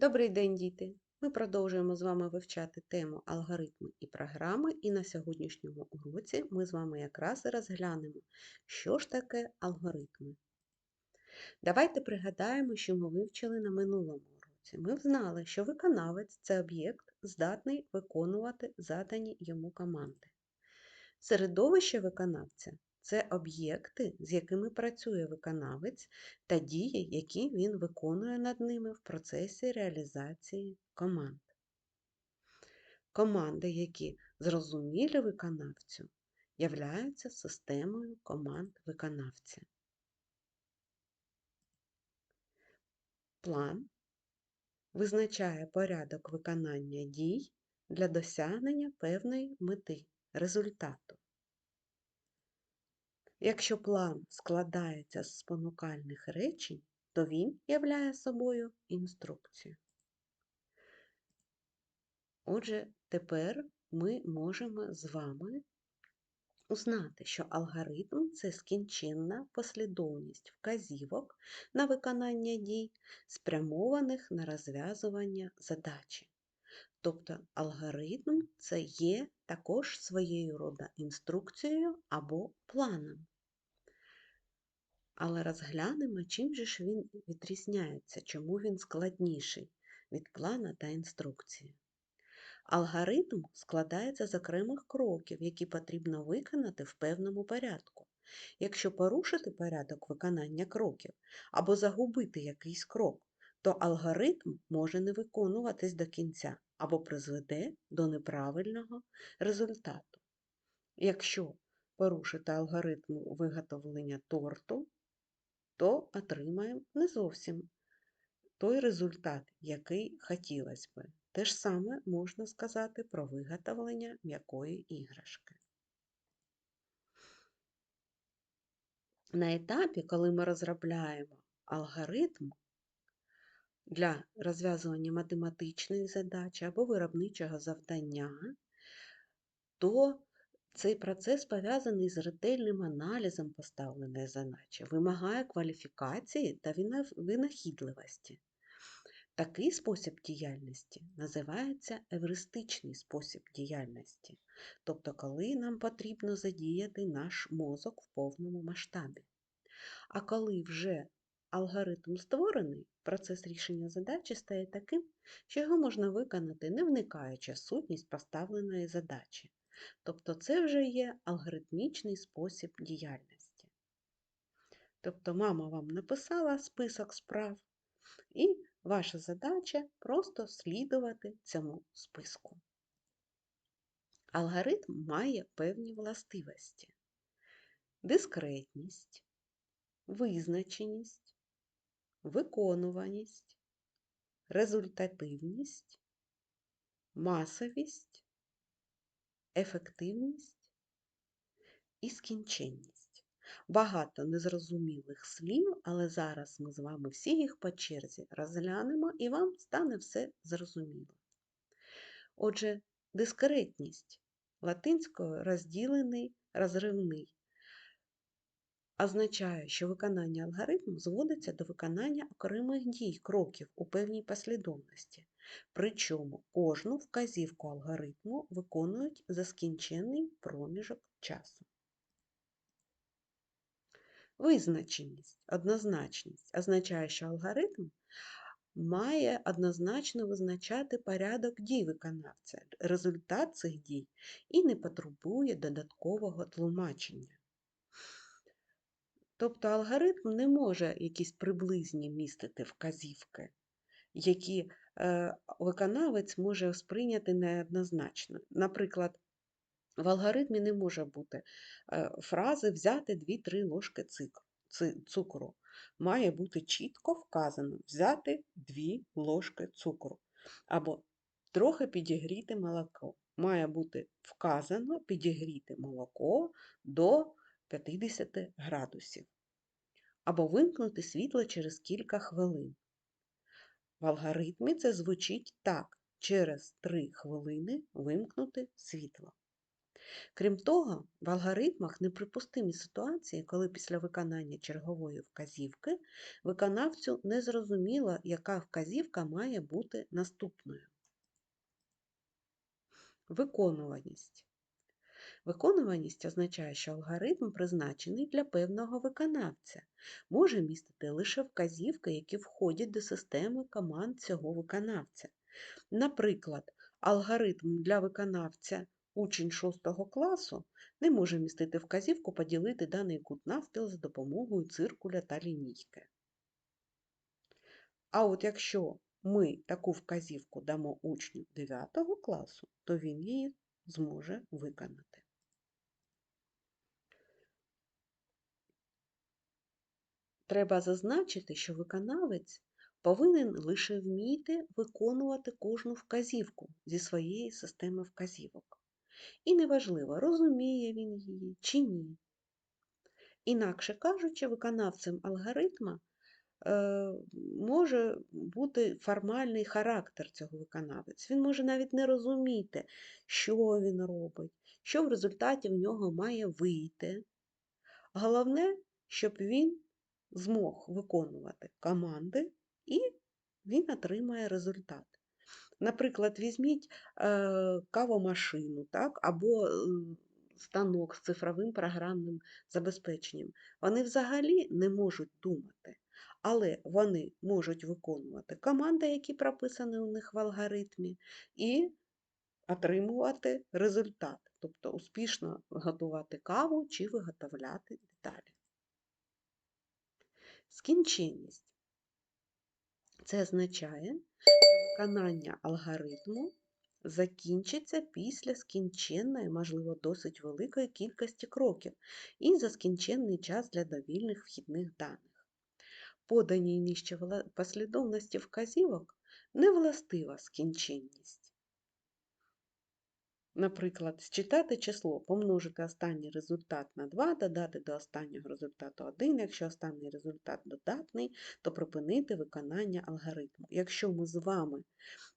Добрий день, діти! Ми продовжуємо з вами вивчати тему алгоритми і програми, і на сьогоднішньому уроці ми з вами якраз розглянемо, що ж таке алгоритми. Давайте пригадаємо, що ми вивчили на минулому уроці. Ми знали, що виконавець це об'єкт, здатний виконувати задані йому команди. Середовище виконавця це об'єкти, з якими працює виконавець та дії, які він виконує над ними в процесі реалізації команд. Команди, які зрозумілі виконавцю, являються системою команд виконавця. План визначає порядок виконання дій для досягнення певної мети результату. Якщо план складається з спонукальних речень, то він являє собою інструкцію. Отже, тепер ми можемо з вами узнати, що алгоритм це скінченна послідовність вказівок на виконання дій, спрямованих на розв'язування задачі. Тобто алгоритм це є також своєю рода інструкцією або планом. Але розглянемо, чим же ж він відрізняється, чому він складніший від плана та інструкції. Алгоритм складається з окремих кроків, які потрібно виконати в певному порядку. Якщо порушити порядок виконання кроків або загубити якийсь крок, то алгоритм може не виконуватись до кінця або призведе до неправильного результату. Якщо порушити алгоритм виготовлення торту, то отримаємо не зовсім той результат, який хотілося би. Те ж саме можна сказати про виготовлення м'якої іграшки. На етапі, коли ми розробляємо алгоритм для розв'язування математичної задачі або виробничого завдання, то цей процес пов'язаний з ретельним аналізом поставленої задачі, вимагає кваліфікації та винахідливості. Такий спосіб діяльності називається евристичний спосіб діяльності, тобто коли нам потрібно задіяти наш мозок в повному масштабі. А коли вже алгоритм створений, процес рішення задачі стає таким, що його можна виконати, не вникаючи в сутність поставленої задачі. Тобто це вже є алгоритмічний спосіб діяльності. Тобто мама вам написала список справ, і ваша задача просто слідувати цьому списку. Алгоритм має певні властивості: дискретність, визначеність, виконуваність, результативність, масовість, ефективність і скінченність. Багато незрозумілих слів, але зараз ми з вами всі їх по черзі розглянемо і вам стане все зрозуміло. Отже, дискретність латинською розділений, розривний означає, що виконання алгоритму зводиться до виконання окремих дій, кроків у певній послідовності. Причому кожну вказівку алгоритму виконують за скінчений проміжок часу. Визначеність, однозначність означає, що алгоритм має однозначно визначати порядок дій виконавця, результат цих дій і не потребує додаткового тлумачення. Тобто алгоритм не може якісь приблизні містити вказівки, які е, виконавець може сприйняти неоднозначно. Наприклад, в алгоритмі не може бути е, фрази взяти 2-3 ложки цукру. Має бути чітко вказано взяти 2 ложки цукру. Або трохи підігріти молоко. Має бути вказано підігріти молоко до 50 градусів. Або вимкнути світло через кілька хвилин. В алгоритмі це звучить так: через 3 хвилини вимкнути світло. Крім того, в алгоритмах неприпустимі ситуації, коли після виконання чергової вказівки виконавцю не зрозуміло, яка вказівка має бути наступною. Виконуваність. Виконуваність означає, що алгоритм призначений для певного виконавця, може містити лише вказівки, які входять до системи команд цього виконавця. Наприклад, алгоритм для виконавця учень 6 класу не може містити вказівку поділити даний кут навпіл за допомогою циркуля та лінійки. А от якщо ми таку вказівку дамо учню 9 класу, то він її зможе виконати. Треба зазначити, що виконавець повинен лише вміти виконувати кожну вказівку зі своєї системи вказівок. І неважливо, розуміє він її чи ні. Інакше кажучи, виконавцем алгоритма е, може бути формальний характер цього виконавець. Він може навіть не розуміти, що він робить, що в результаті в нього має вийти. Головне, щоб він змог виконувати команди і він отримає результат. Наприклад, візьміть е, кавомашину так, або е, станок з цифровим програмним забезпеченням. Вони взагалі не можуть думати, але вони можуть виконувати команди, які прописані у них в алгоритмі, і отримувати результат, тобто успішно готувати каву чи виготовляти деталі. Скінченність. Це означає, що виконання алгоритму закінчиться після скінченної, можливо, досить великої кількості кроків і за скінченний час для довільних вхідних даних. Поданій нижче послідовності вказівок не властива скінченність. Наприклад, считати число, помножити останній результат на 2, додати до останнього результату 1. Якщо останній результат додатний, то припинити виконання алгоритму. Якщо ми з вами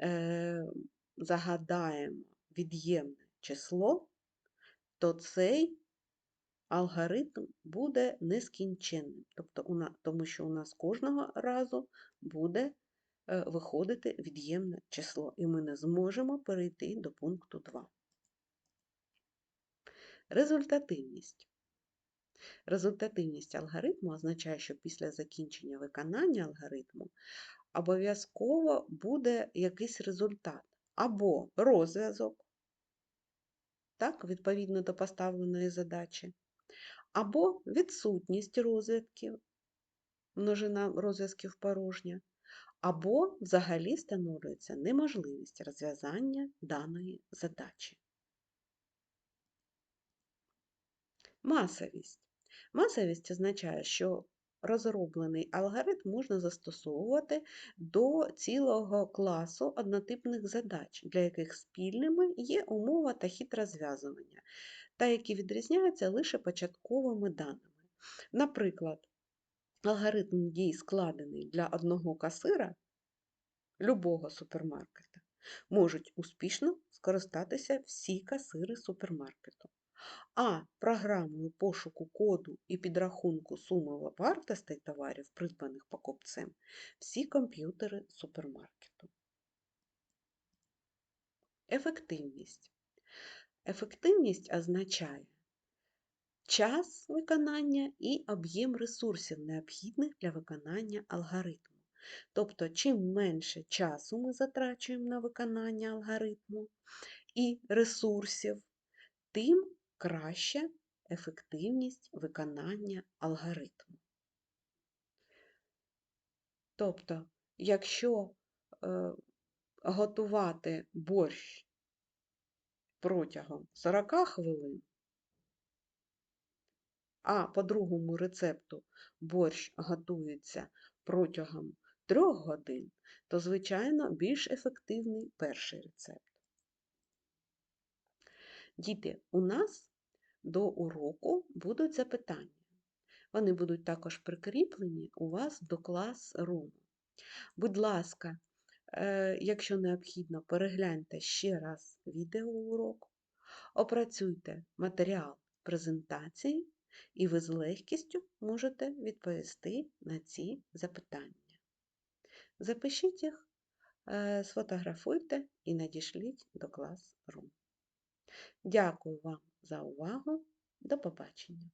е, загадаємо від'ємне число, то цей алгоритм буде нескінченним, тобто, тому що у нас кожного разу буде виходити від'ємне число, і ми не зможемо перейти до пункту 2. Результативність. Результативність алгоритму означає, що після закінчення виконання алгоритму обов'язково буде якийсь результат або розв'язок, так, відповідно до поставленої задачі, або відсутність розв'язків, множина розв'язків порожня, або взагалі встановлюється неможливість розв'язання даної задачі. Масовість. Масовість означає, що розроблений алгоритм можна застосовувати до цілого класу однотипних задач, для яких спільними є умова та хід розв'язування, та які відрізняються лише початковими даними. Наприклад, алгоритм дій складений для одного касира любого супермаркета, можуть успішно скористатися всі касири супермаркету. А програмою пошуку коду і підрахунку суми вартостей товарів, придбаних покупцем, всі комп'ютери супермаркету. Ефективність. Ефективність означає час виконання і об'єм ресурсів, необхідних для виконання алгоритму. Тобто, чим менше часу ми затрачуємо на виконання алгоритму і ресурсів, тим краща ефективність виконання алгоритму. Тобто, якщо е, готувати борщ протягом 40 хвилин, а по другому рецепту борщ готується протягом 3 годин, то, звичайно, більш ефективний перший рецепт. Діти, у нас до уроку будуть запитання. Вони будуть також прикріплені у вас до клас-руму. Будь ласка, е, якщо необхідно, перегляньте ще раз відеоурок, Опрацюйте матеріал презентації, і ви з легкістю можете відповісти на ці запитання. Запишіть їх, е, сфотографуйте і надішліть до Classroom. Дякую вам за увагу. До побачення!